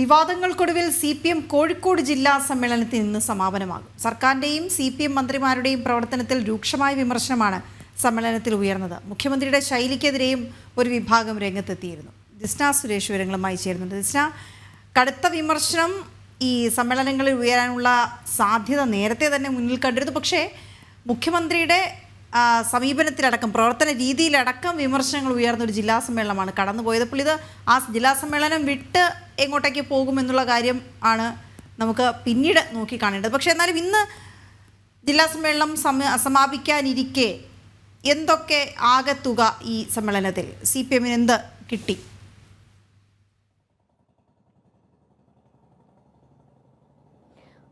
വിവാദങ്ങൾക്കൊടുവിൽ C P M Kozhikode ജില്ലാ സമ്മേളനത്തിൽ ഇന്ന് സമാപനമാകും. സർക്കാരിന്റെയും സി പി എം മന്ത്രിമാരുടെയും പ്രവർത്തനത്തിൽ രൂക്ഷമായ വിമർശനമാണ് സമ്മേളനത്തിൽ ഉയർന്നത്. മുഖ്യമന്ത്രിയുടെ ശൈലിക്കെതിരെയും ഒരു വിഭാഗം രംഗത്തെത്തിയിരുന്നു. ജിസ്ന സുരേഷ് വിവരങ്ങളുമായി ചേരുന്നുണ്ട്. ജിസ്ന കടുത്ത വിമർശനം ഈ സമ്മേളനങ്ങളിൽ ഉയരാനുള്ള സാധ്യത നേരത്തെ തന്നെ മുന്നിൽ കണ്ടിരുന്നു. പക്ഷേ മുഖ്യമന്ത്രിയുടെ സമീപനത്തിലടക്കം പ്രവർത്തന രീതിയിലടക്കം വിമർശനങ്ങൾ ഉയർന്ന ഒരു ജില്ലാ സമ്മേളനമാണ് കടന്നുപോയത്. അപ്പോൾ ഇത് ആ ജില്ലാ സമ്മേളനം വിട്ട് എങ്ങോട്ടേക്ക് പോകുമെന്നുള്ള കാര്യം ആണ് നമുക്ക് പിന്നീട് നോക്കി കാണേണ്ടത്. പക്ഷേ എന്നാലും ഇന്ന് ജില്ലാ സമ്മേളനം സമ സമാപിക്കാനിരിക്കെ എന്തൊക്കെ ആകെ തുക ഈ സമ്മേളനത്തിൽ? സി പി എമ്മിന് എന്ത് കിട്ടി?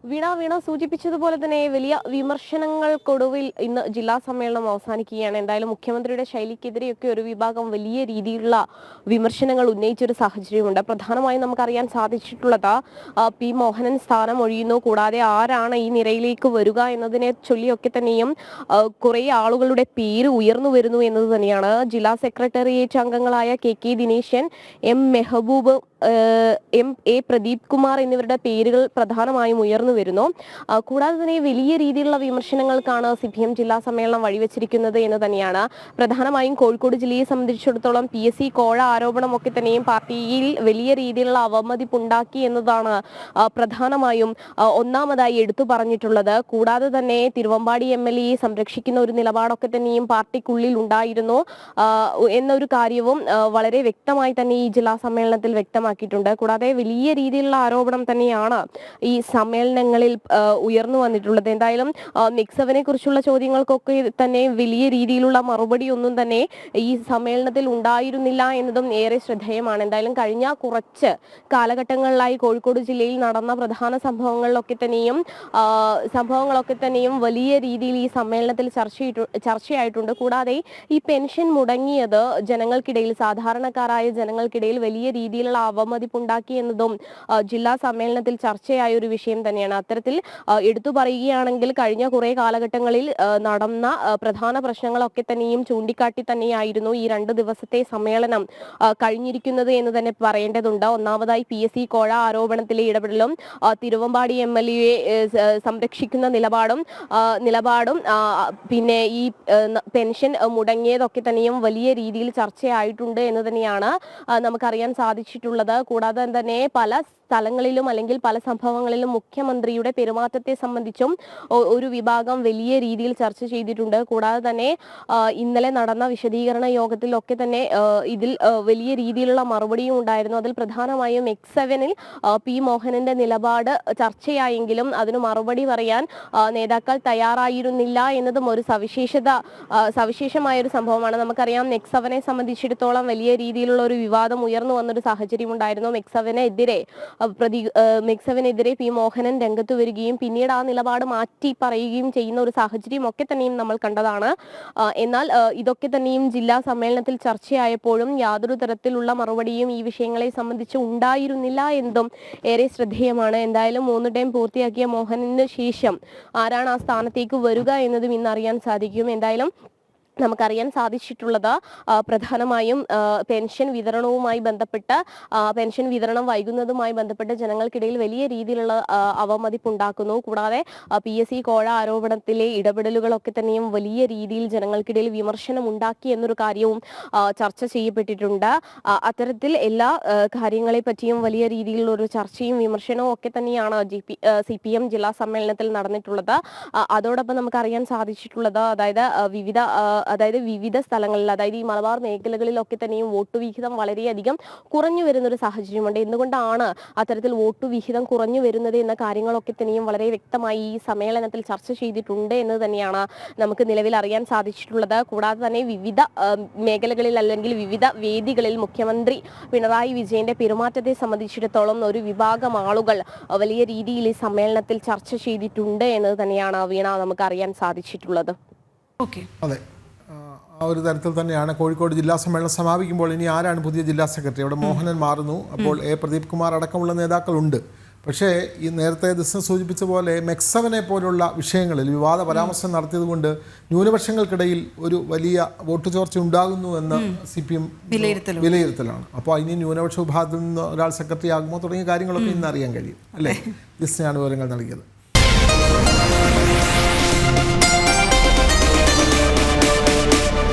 വീണ വീണ സൂചിപ്പിച്ചതുപോലെ തന്നെ വലിയ വിമർശനങ്ങൾക്കൊടുവിൽ ഇന്ന് ജില്ലാ സമ്മേളനം അവസാനിക്കുകയാണ്. എന്തായാലും മുഖ്യമന്ത്രിയുടെ ശൈലിക്കെതിരെയൊക്കെ ഒരു വിഭാഗം വലിയ രീതിയിലുള്ള വിമർശനങ്ങൾ ഉന്നയിച്ചൊരു സാഹചര്യമുണ്ട്. പ്രധാനമായും നമുക്കറിയാൻ സാധിച്ചിട്ടുള്ളത് പി മോഹനൻ സ്ഥാനം ഒഴിയുന്നു. കൂടാതെ ആരാണ് ഈ നിരയിലേക്ക് വരിക എന്നതിനെ ചൊല്ലിയൊക്കെ തന്നെയും കുറെ ആളുകളുടെ പേര് ഉയർന്നു വരുന്നു എന്നത് തന്നെയാണ്. ജില്ലാ സെക്രട്ടേറിയറ്റ് അംഗങ്ങളായ K K Dineshan M Mehaboob M A Pradeep Kumar എന്നിവരുടെ പേരുകൾ പ്രധാനമായും ഉയർന്നു വരുന്നു. കൂടാതെ തന്നെ വലിയ രീതിയിലുള്ള വിമർശനങ്ങൾക്കാണ് സി പി എം ജില്ലാ സമ്മേളനം വഴിവെച്ചിരിക്കുന്നത് എന്ന് തന്നെയാണ്. പ്രധാനമായും കോഴിക്കോട് ജില്ലയെ സംബന്ധിച്ചിടത്തോളം പി എസ് സി കോഴ ആരോപണമൊക്കെ തന്നെയും പാർട്ടിയിൽ വലിയ രീതിയിലുള്ള അവമതിപ്പുണ്ടാക്കി എന്നതാണ് പ്രധാനമായും ഒന്നാമതായി എടുത്തു പറഞ്ഞിട്ടുള്ളത്. കൂടാതെ തന്നെ തിരുവമ്പാടി എം എൽ എയെ സംരക്ഷിക്കുന്ന ഒരു നിലപാടൊക്കെ തന്നെയും പാർട്ടിക്കുള്ളിൽ ഉണ്ടായിരുന്നു. എന്നൊരു കാര്യവും വളരെ വ്യക്തമായി തന്നെ ഈ ജില്ലാ സമ്മേളനത്തിൽ വ്യക്തമാക്കിയിട്ടുണ്ട്. കൂടാതെ വലിയ രീതിയിലുള്ള ആരോപണം തന്നെയാണ് ഈ സമ്മേളനങ്ങളിൽ ഉയർന്നു വന്നിട്ടുള്ളത്. എന്തായാലും നിക്സവനെ കുറിച്ചുള്ള ചോദ്യങ്ങൾക്കൊക്കെ തന്നെ വലിയ രീതിയിലുള്ള മറുപടി ഒന്നും തന്നെ ഈ സമ്മേളനത്തിൽ ഉണ്ടായിരുന്നില്ല എന്നതും ഏറെ ശ്രദ്ധേയമാണ്. എന്തായാലും കഴിഞ്ഞ കുറച്ച് കാലഘട്ടങ്ങളിലായി കോഴിക്കോട് ജില്ലയിൽ നടന്ന പ്രധാന സംഭവങ്ങളിലൊക്കെ തന്നെയും സംഭവങ്ങളൊക്കെ തന്നെയും വലിയ രീതിയിൽ ഈ സമ്മേളനത്തിൽ ചർച്ച ചർച്ചയായിട്ടുണ്ട്. കൂടാതെ ഈ പെൻഷൻ മുടങ്ങിയത് ജനങ്ങൾക്കിടയിൽ സാധാരണക്കാരായ ജനങ്ങൾക്കിടയിൽ വലിയ രീതിയിലുള്ള അവമതിപ്പുണ്ടാക്കി എന്നതും ജില്ലാ സമ്മേളനത്തിൽ ചർച്ചയായ ഒരു വിഷയം തന്നെയാണ്. അത്തരത്തിൽ എടുത്തു പറയുകയാണെങ്കിൽ കഴിഞ്ഞ കുറെ കാലഘട്ടങ്ങളിൽ നടന്ന പ്രധാന പ്രശ്നങ്ങളൊക്കെ തന്നെയും ചൂണ്ടിക്കാട്ടി തന്നെയായിരുന്നു ഈ രണ്ട് ദിവസത്തെ സമ്മേളനം കഴിഞ്ഞിരിക്കുന്നത് എന്ന് തന്നെ പറയേണ്ടതുണ്ട്. ഒന്നാമതായി പി എസ് സി കോഴ ആരോപണത്തിലെ ഇടപെടലും തിരുവമ്പാടി എം എൽ സംരക്ഷിക്കുന്ന നിലപാടും നിലപാടും പിന്നെ ഈ പെൻഷൻ മുടങ്ങിയതൊക്കെ തന്നെയും വലിയ രീതിയിൽ ചർച്ചയായിട്ടുണ്ട് എന്ന് തന്നെയാണ് നമുക്കറിയാൻ സാധിച്ചിട്ടുള്ളത്. കൂടാതെ തന്നെ പല സ്ഥലങ്ങളിലും അല്ലെങ്കിൽ പല സംഭവങ്ങളിലും മുഖ്യമന്ത്രിയുടെ പെരുമാറ്റത്തെ സംബന്ധിച്ചും ഒരു വിഭാഗം വലിയ രീതിയിൽ ചർച്ച ചെയ്തിട്ടുണ്ട്. കൂടാതെ തന്നെ ഇന്നലെ നടന്ന വിശദീകരണ യോഗത്തിലൊക്കെ തന്നെ ഇതിൽ വലിയ രീതിയിലുള്ള മറുപടിയും ഉണ്ടായിരുന്നു. അതിൽ പ്രധാനമായും എക്സ് സെവനിൽ പി മോഹനന്റെ നിലപാട് ചർച്ചയായെങ്കിലും അതിന് മറുപടി പറയാൻ നേതാക്കൾ തയ്യാറായിരുന്നില്ല എന്നതും ഒരു സവിശേഷത സവിശേഷമായ ഒരു സംഭവമാണ്. നമുക്കറിയാം നെക്സവനെ സംബന്ധിച്ചിടത്തോളം വലിയ രീതിയിലുള്ള ഒരു വിവാദം ഉയർന്നു വന്നൊരു സാഹചര്യം ഉണ്ടായിരുന്നു. മിക്സവിനെതിരെ പ്രതി മിക്സവിനെതിരെ പി. മോഹനൻ രംഗത്ത് വരികയും പിന്നീട് ആ നിലപാട് മാറ്റി പറയുകയും ചെയ്യുന്ന ഒരു സാഹചര്യം ഒക്കെ തന്നെയും നമ്മൾ കണ്ടതാണ്. എന്നാൽ ഇതൊക്കെ തന്നെയും ജില്ലാ സമ്മേളനത്തിൽ ചർച്ചയായപ്പോഴും യാതൊരു തരത്തിലുള്ള മറുപടിയും ഈ വിഷയങ്ങളെ സംബന്ധിച്ച് ഉണ്ടായിരുന്നില്ല എന്നതും ഏറെ ശ്രദ്ധേയമാണ്. എന്തായാലും മൂന്ന് ടൈം പൂർത്തിയാക്കിയ മോഹനന് ശേഷം ആരാണ് ആ സ്ഥാനത്തേക്ക് വരിക എന്നതും ഇന്ന് അറിയാൻ സാധിക്കും. എന്തായാലും നമുക്കറിയാൻ സാധിച്ചിട്ടുള്ളത് പ്രധാനമായും പെൻഷൻ വിതരണവുമായി ബന്ധപ്പെട്ട് പെൻഷൻ വിതരണം വൈകുന്നതുമായി ബന്ധപ്പെട്ട് ജനങ്ങൾക്കിടയിൽ വലിയ രീതിയിലുള്ള അവമതിപ്പ് അവമതിപ്പുണ്ടാക്കുന്നു. കൂടാതെ പി എസ് സി കോഴ ആരോപണത്തിലെ ഇടപെടലുകളൊക്കെ തന്നെയും വലിയ രീതിയിൽ ജനങ്ങൾക്കിടയിൽ വിമർശനം ഉണ്ടാക്കി എന്നൊരു കാര്യവും ചർച്ച ചെയ്യപ്പെട്ടിട്ടുണ്ട്. അത്തരത്തിൽ എല്ലാ കാര്യങ്ങളെ പറ്റിയും വലിയ രീതിയിലുള്ള ഒരു ചർച്ചയും വിമർശനവും ഒക്കെ തന്നെയാണ് G P C P M ജില്ലാ സമ്മേളനത്തിൽ നടന്നിട്ടുള്ളത്. അതോടൊപ്പം നമുക്കറിയാൻ സാധിച്ചിട്ടുള്ളത് അതായത് വിവിധ അതായത് വിവിധ സ്ഥലങ്ങളിൽ അതായത് ഈ മലബാർ മേഖലകളിലൊക്കെ തന്നെയും വോട്ട് വിഹിതം വളരെയധികം കുറഞ്ഞു വരുന്ന ഒരു സാഹചര്യമുണ്ട്. എന്തുകൊണ്ടാണ് അത്തരത്തിൽ വോട്ട് വിഹിതം കുറഞ്ഞു വരുന്നത് എന്ന കാര്യങ്ങളൊക്കെ തന്നെയും വളരെ വ്യക്തമായി ഈ സമ്മേളനത്തിൽ ചർച്ച ചെയ്തിട്ടുണ്ട് എന്ന് തന്നെയാണ് നമുക്ക് നിലവിൽ അറിയാൻ സാധിച്ചിട്ടുള്ളത്. കൂടാതെ തന്നെ വിവിധ മേഖലകളിൽ അല്ലെങ്കിൽ വിവിധ വേദികളിൽ മുഖ്യമന്ത്രി പിണറായി വിജയന്റെ പെരുമാറ്റത്തെ സംബന്ധിച്ചിടത്തോളം ഒരു വിഭാഗം ആളുകൾ വലിയ രീതിയിൽ ഈ സമ്മേളനത്തിൽ ചർച്ച ചെയ്തിട്ടുണ്ട് എന്നത് തന്നെയാണ് വീണ നമുക്ക് അറിയാൻ സാധിച്ചിട്ടുള്ളത്. ഓക്കെ. അതെ. ഒരു തരത്തിൽ തന്നെയാണ് കോഴിക്കോട് ജില്ലാ സമ്മേളനം സമാപിക്കുമ്പോൾ ഇനി ആരാണ് പുതിയ ജില്ലാ സെക്രട്ടറി? അവിടെ മോഹനൻ മാറുന്നു. അപ്പോൾ എ പ്രദീപ് കുമാർ അടക്കമുള്ള നേതാക്കളുണ്ട്. പക്ഷേ ഈ നേരത്തെ ദിസ്ന സൂചിപ്പിച്ച പോലെ മെക്സവനെ പോലുള്ള വിഷയങ്ങളിൽ വിവാദ പരാമർശം നടത്തിയതുകൊണ്ട് ന്യൂനപക്ഷങ്ങൾക്കിടയിൽ ഒരു വലിയ വോട്ട് ചോർച്ച ഉണ്ടാകുന്നു എന്ന് സി പി എം വിലയിരുത്തലാണ്. അപ്പോൾ ഇനി ന്യൂനപക്ഷ വിഭാഗത്തിൽ നിന്ന് ഒരാൾ സെക്രട്ടറി ആകുമോ തുടങ്ങിയ കാര്യങ്ങളൊക്കെ ഇന്ന് അറിയാൻ കഴിയും. അല്ലേ? ദിസിനാണ് വിവരങ്ങൾ നൽകിയത്.